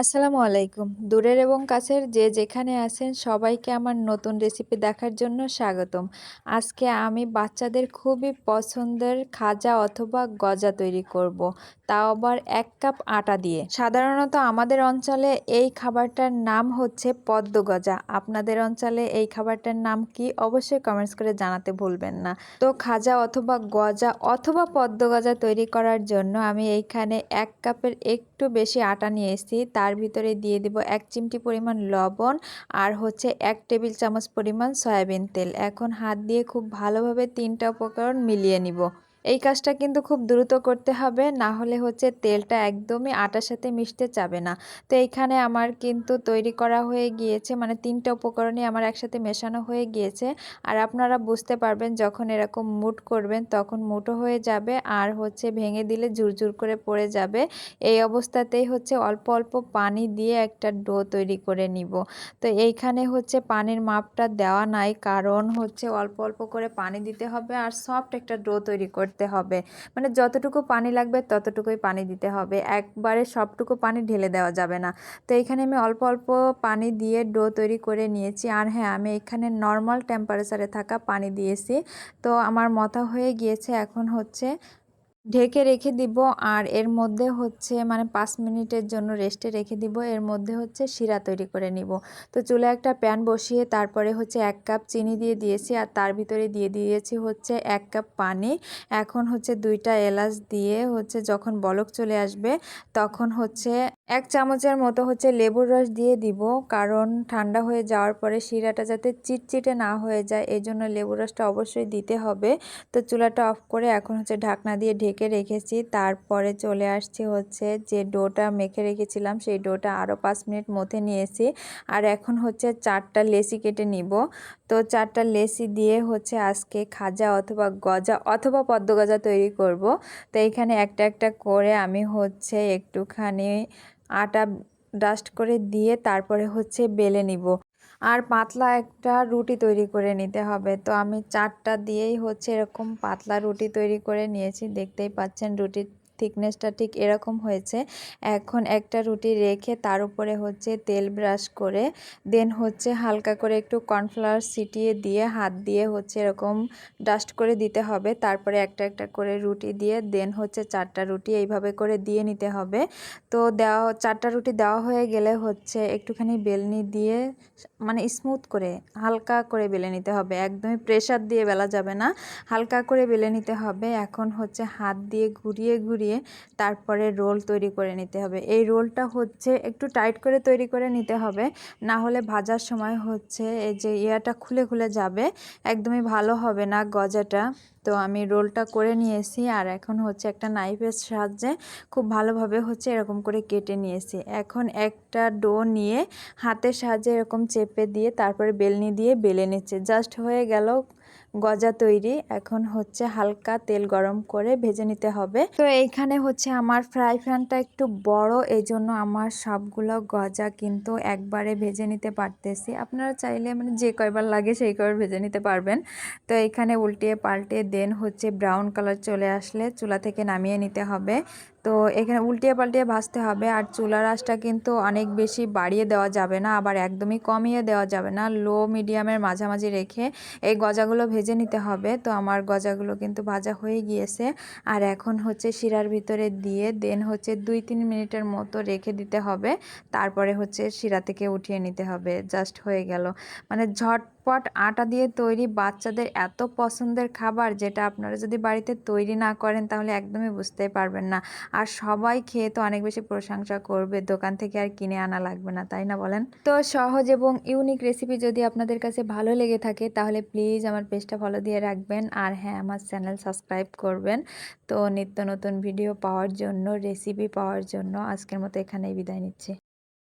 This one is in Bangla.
আসসালামু আলাইকুম। দূরের এবং কাছের যে যেখানে আছেন সবাইকে আমার নতুন রেসিপি দেখার জন্য স্বাগতম। আজকে আমি বাচ্চাদের খুবই পছন্দের খাজা অথবা গজা তৈরি করব। তাও আবার এক কাপ আটা দিয়ে। সাধারণত আমাদের অঞ্চলে এই খাবারটার নাম হচ্ছে পদ্ম গজা। আপনাদের অঞ্চলে এই খাবারটার নাম কি অবশ্যই কমেন্টস করে জানাতে ভুলবেন না। তো খাজা অথবা গজা অথবা পদ্ম গজা তৈরি করার জন্য আমি এইখানে এক কাপের একটু বেশি আটা নিয়ে এসেছি। তার ভিতরে দিয়ে দেব এক চিমটি পরিমাণ লবণ আর হচ্ছে এক টেবিল চামচ পরিমাণ সয়াবিন তেল। এখন হাত দিয়ে খুব ভালোভাবে তিনটা উপকরণ মিলিয়ে নিব। এই কাজটা কিন্তু খুব দ্রুত করতে হবে, না হলে হচ্ছে তেলটা একদমই আটার সাথে মিশতে চাবে না। তো এইখানে আমার কিন্তু তৈরি করা হয়ে গিয়েছে মানে তিনটা উপকরণই আমার একসাথে মেশানো হয়ে গিয়েছে। আর আপনারা বুঝতে পারবেন যখন এরকম মুট করবেন তখন মুটো হয়ে যাবে আর হচ্ছে ভেঙে দিলে ঝুরঝুর করে পড়ে যাবে। এই অবস্থাতেই হচ্ছে অল্প অল্প পানি দিয়ে একটা ডো তৈরি করে নিব। তো এইখানে হচ্ছে পানির মাপটা দেওয়া নাই, কারণ হচ্ছে অল্প অল্প করে পানি দিতে হবে আর সফট একটা ডো তৈরি করতে করতে হবে। মানে যতটুকু পানি লাগবে ততটুকুই পানি দিতে হবে। একবারে সবটুকু পানি ঢেলে দেওয়া যাবে না। তো এখানে আমি অল্প অল্প পানি দিয়ে ডো তৈরি করে নিয়েছি। আর হ্যাঁ আমি এখানে নর্মাল টেম্পারেচারে থাকা পানি দিয়েছি। তো আমার মতা হয়ে গিয়েছে এখন হচ্ছে ঢেকে রেখে দিব আর এর মধ্যে হচ্ছে মানে পাঁচ মিনিটের জন্য রেস্টে রেখে দিব। এর মধ্যে হচ্ছে শিরা তৈরি করে নিব। তো চুলে একটা প্যান বসিয়ে তারপরে হচ্ছে এক কাপ চিনি দিয়ে দিয়েছি আর তার ভিতরে দিয়ে দিয়েছি হচ্ছে এক কাপ পানি। এখন হচ্ছে দুইটা এলাচ দিয়ে হচ্ছে যখন বলক চলে আসবে তখন হচ্ছে এক চামচের মতো হচ্ছে লেবুর রস দিয়ে দিব। কারণ ঠান্ডা হয়ে যাওয়ার পরে শিরাটা যাতে চিটচিটে না হয়ে যায় এই জন্য লেবুর রসটা অবশ্যই দিতে হবে। তো চুলাটা অফ করে এখন হচ্ছে ঢাকনা দিয়ে ঢেকে রেখেছি। তারপরে চলে আসছি হচ্ছে যে ডোটা মেখে রেখেছিলাম, সেই ডোটা আরও পাঁচ মিনিট মধ্যে নিয়েছি। আর এখন হচ্ছে চারটা লেসি কেটে নিব। তো চারটা লেসি দিয়ে হচ্ছে আজকে খাজা অথবা গজা অথবা পদ্ম গজা তৈরি করব। তো এখানে একটা একটা করে আমি হচ্ছে একটুখানি আটা ডাস্ট করে দিয়ে তারপরে হচ্ছে বেলে নিব। আর পাতলা একটা রুটি তৈরি করে নিতে হবে। তো আমি চারটা দিয়েই হচ্ছে এরকম পাতলা রুটি তৈরি করে নিয়েছি। দেখতেই পাচ্ছেন রুটির থিকনেসটা ঠিক এরকম হয়েছে। এখন একটা রুটি রেখে তার উপরে হচ্ছে তেল ব্রাশ করে দেন হচ্ছে হালকা করে একটু কর্নফ্লাওয়ার ছিটিয়ে দিয়ে, হাত দিয়ে হচ্ছে এরকম ডাস্ট করে দিতে হবে। তারপরে একটা একটা করে রুটি দিয়ে দেন হচ্ছে চারটা রুটি এইভাবে করে দিয়ে নিতে হবে। তো দেওয়া, চারটা রুটি দেওয়া হয়ে গেলে হচ্ছে একটুখানি বেলনি দিয়ে মানে স্মুথ করে, হালকা করে বেলে নিতে হবে। একদমই প্রেশার দিয়ে বেলা যাবে না। হালকা করে বেলে নিতে হবে। এখন হচ্ছে হাত দিয়ে ঘুরিয়ে ঘুরিয়ে দিয়ে তারপরে রোল তৈরি করে নিতে হবে। এই রোলটা হচ্ছে একটু টাইট করে তৈরি করে নিতে হবে। না হলে ভাজার সময় হচ্ছে এই যে ইয়াটা খুলে খুলে যাবে, একদমই ভালো হবে না গজাটা। তো আমি রোলটা করে নিয়েছি আর এখন হচ্ছে একটা নাইফের সাহায্যে খুব ভালোভাবে হচ্ছে এরকম করে কেটে নিয়েছি। এখন একটা ডো নিয়ে হাতের সাহায্যে এরকম চেপে দিয়ে তারপরে বেলনি দিয়ে বেলে নিচ্ছে। জাস্ট হয়ে গেল গজা তৈরি। এখন হচ্ছে হালকা তেল গরম করে ভেজে নিতে হবে। তো এইখানে হচ্ছে আমার ফ্রাই প্যানটা একটু বড় এই জন্য আমার সবগুলো গজা কিন্তু একবারে ভেজে নিতে পারতেছি। আপনারা চাইলে মানে যে কয়বার লাগে সেই কয়বার ভেজে নিতে পারবেন। তো এইখানে উল্টিয়ে পাল্টে দেন হচ্ছে ব্রাউন কালার চলে আসলে চুলা থেকে নামিয়ে নিতে হবে। তো এখানে উল্টিয়ে পাল্টিয়ে ভাজতে হবে আর চুলার আঁচটা কিন্তু অনেক বেশি বাড়িয়ে দেওয়া যাবে না, আবার একদমই কমিয়ে দেওয়া যাবে না। লো মিডিয়ামের মাঝামাঝি রেখে এই গজাগুলো ভেজে নিতে হবে। তো আমার গজাগুলো কিন্তু ভাজা হয়ে গিয়েছে। আর এখন হচ্ছে শিরার ভিতরে দিয়ে দেন হচ্ছে দুই তিন মিনিটের মতো রেখে দিতে হবে। তারপরে হচ্ছে শিরা থেকে উঠিয়ে নিতে হবে। জাস্ট হয়ে গেল। মানে ঝট ঝটপট আটা দিয়ে তৈরি বাচ্চাদের এত পছন্দের খাবার যেটা আপনারা যদি বাড়িতে তৈরি না করেন তাহলে একদমই বুঝতে পারবেন না। আর সবাই খেয়ে তো অনেক বেশি প্রশংসা করবে, দোকান থেকে আর কিনে আনা লাগবে না, তাই না বলেন? তো সহজ এবং ইউনিক রেসিপি যদি আপনাদের কাছে ভালো লেগে থাকে তাহলে প্লিজ আমার পেজটা ফলো দিয়ে রাখবেন। আর হ্যাঁ আমার চ্যানেল সাবস্ক্রাইব করবেন। তো নিত্য নতুন ভিডিও পাওয়ার জন্য রেসিপি পাওয়ার জন্য আজকের মতো এখানেই বিদায় নিচ্ছি।